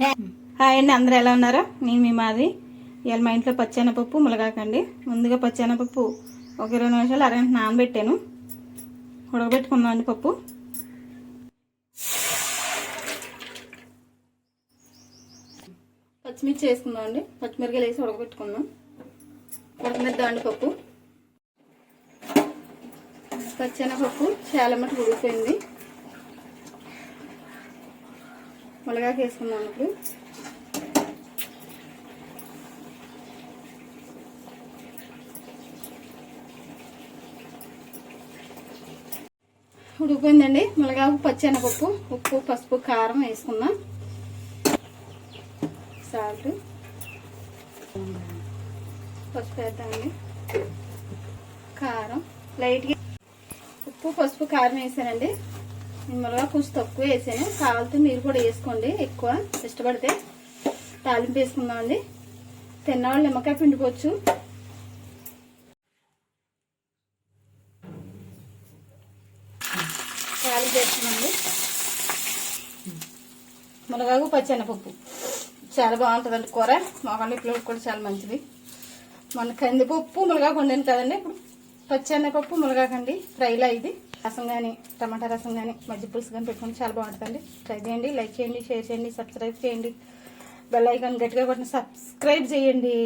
Hi అండి అందరూ ఎలా ఉన్నారా? నేను మీ మాది. ఇవాళ మా ఇంట్లో పచ్చెనపప్పు ములగాకండి ముందుగా పచ్చెనపప్పు ఒక ఇరవై నిమిషాలు అరగంట నానబెట్టాను. ఉడకబెట్టుకుందాం అండి పప్పు. పచ్చిమిర్చి వేసుకుందాం అండి. పచ్చిమిరకాయలు వేసి ఉడకబెట్టుకుందాం ఉడకనిద్దాం అండి పప్పు. పచ్చెనపప్పు చాలా మటుకు ఉడికిపోయింది. మునగాకు వేసుకున్నాను ఇప్పుడు. ఉడికిపోయిందండి మునగాకు పచ్చెనపప్పు ఉప్పు పసుపు కారం వేసుకుందాం. సాల్ట్. పసుపు వేద్దామండి. కారం. లైట్గా ఉప్పు పసుపు కారం వేసానండి. మిమ్మల్గా కొంచెం తక్కువ వేసాను. కావాలంటే మీరు కూడా వేసుకోండి. ఎక్కువ ఇష్టపడితే తాలింపు వేసుకుందామండి తిన్నవాళ్ళు నిమ్మకాయ పిండుకోవచ్చు. తాలింపు వేసుకున్నాండి మునగాకు పచ్చెనపప్పు. చాలా బాగుంటుందండి కూర. మొగండి పిల్లలకు కూడా చాలా మంచిది. మన కందిపప్పు మునగాకు వండాను కదండి. ఇప్పుడు పచ్చెనపప్పు మునగాకండి. ఫ్రైలో ఇది. రసం కానీ టమాటా రసం కానీ మజ్జి పులుసు కానీ పెట్టుకుంటే చాలా బాగుంటుందండి. ట్రై చేయండి లైక్ చేయండి షేర్ చేయండి సబ్స్క్రైబ్ చేయండి. బెల్ ఐకాన్ గట్టిగా కొట్టిన సబ్స్క్రైబ్ చేయండి.